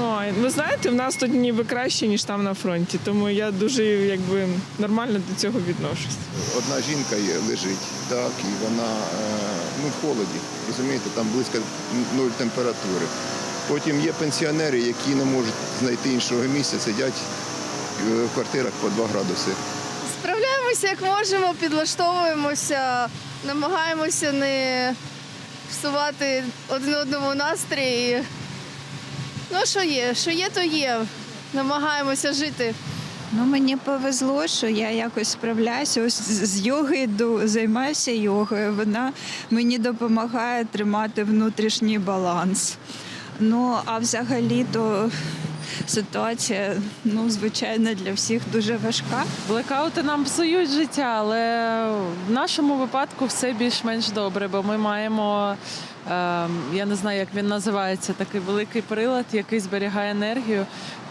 Ой, ви знаєте, в нас тут ніби краще, ніж там на фронті, тому я дуже якби нормально до цього відношусь. Одна жінка є, лежить, так, і вона е, ну, в холоді, розумієте, там близько нуль температури. Потім є пенсіонери, які не можуть знайти іншого місця, сидять е, в квартирах по 2 градуси. Справляємося як можемо, підлаштовуємося, намагаємося не псувати один одному настрій. Ну, що є, що є, то є. Намагаємося жити. Ну, мені повезло, що я якось справляюся. Ось з йоги йду, займаюся йогою. Вона мені допомагає тримати внутрішній баланс. Ну, а взагалі то ситуація, ну, звичайно, для всіх дуже важка. Блекаути нам псують життя, але в нашому випадку все більш-менш добре, бо ми маємо. Е, Я не знаю, як він називається, такий великий прилад, який зберігає енергію.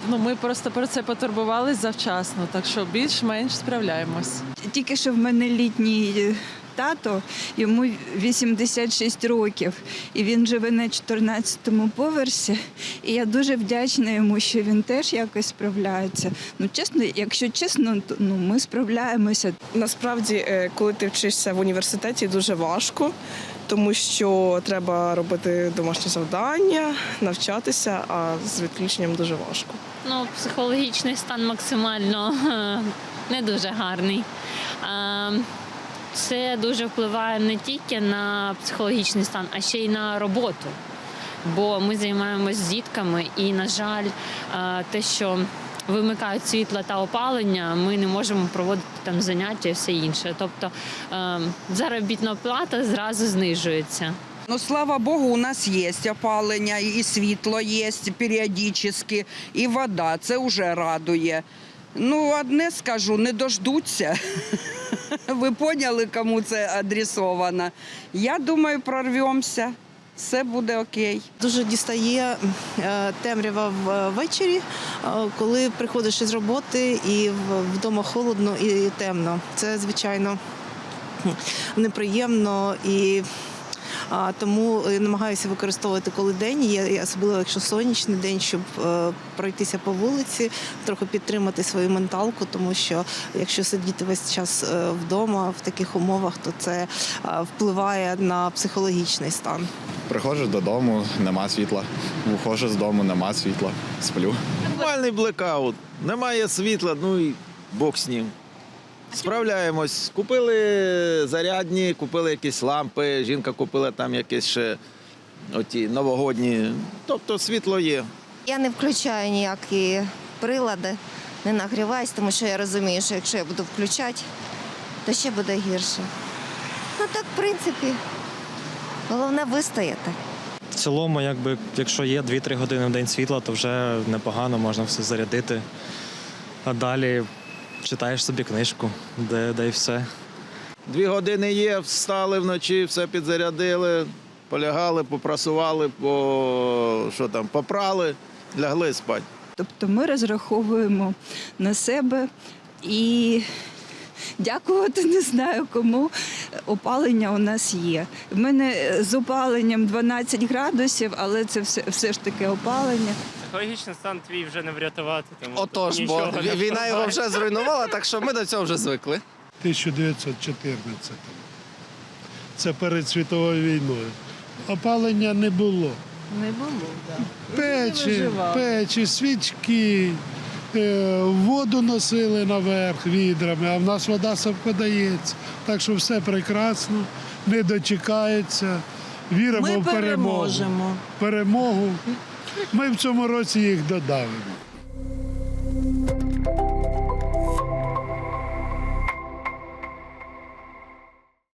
Ну, ми просто про це потурбувались завчасно, так що більш-менш справляємось. Тільки що в мене літній е, тато, йому 86 років, і він живе на 14-му поверсі. І я дуже вдячна йому, що він теж якось справляється. Ну, чесно, якщо чесно, то ну, ми справляємося. Насправді, е, коли ти вчишся в університеті, дуже важко, тому що треба робити домашні завдання, навчатися, а з відключенням дуже важко. Ну, психологічний стан максимально е, не дуже гарний. Це дуже впливає не тільки на психологічний стан, а ще й на роботу. Бо ми займаємось з дітками, і, на жаль, е, те, що вимикають світло та опалення, ми не можемо проводити там заняття і все інше. Тобто е, заробітна плата зразу знижується. Ну, слава богу, у нас є опалення, і світло є періодично, і вода. Це вже радує. Ну, одне скажу, не дождуться. Ви поняли, кому це адресовано. Я думаю, прорвемося. Все буде окей. Дуже дістає е, темрява ввечері, е, коли приходиш із роботи і вдома холодно і темно. Це звичайно неприємно і. Тому е, намагаюся використовувати коли день, є, особливо якщо сонячний день, щоб е, пройтися по вулиці, трохи підтримати свою менталку, тому що якщо сидіти весь час е, вдома в таких умовах, то це впливає на психологічний стан. Приходжу додому, нема світла. Виходжу з дому, нема світла. Сплю. Нормальний блекаут. Немає світла, ну і Бог з ним. Справляємось. Купили зарядні, купили якісь лампи, жінка купила там якісь ще оті новогодні. Тобто світло є. Я не включаю ніякі прилади, не нагріваюсь, тому що я розумію, що якщо я буду включати, то ще буде гірше. Ну так, в принципі, головне вистояти. В цілому, якби, якщо є 2-3 години в день світла, то вже непогано, можна все зарядити. А далі читаєш собі книжку, де, де й все. Дві години є, встали вночі, все підзарядили, полягали, попрасували, по, що там, попрали, лягли спати. Тобто ми розраховуємо на себе і дякувати не знаю кому. Опалення у нас є. В мене з опаленням 12 градусів, але це все, все ж таки опалення. Психологічний стан твій вже не врятувати. Тому Отож, бо нічого не війна його вже зруйнувала, так що ми до цього вже звикли. 1914. Це перед світовою війною. Опалення не було. Не було, так. Печі, печі, свічки, е, воду носили наверх відрами, а в нас вода сам подається. Так що все прекрасно, не дочекається. Віримо Ми в перемогу. переможемо. Перемогу. Ми в цьому році їх додавимо.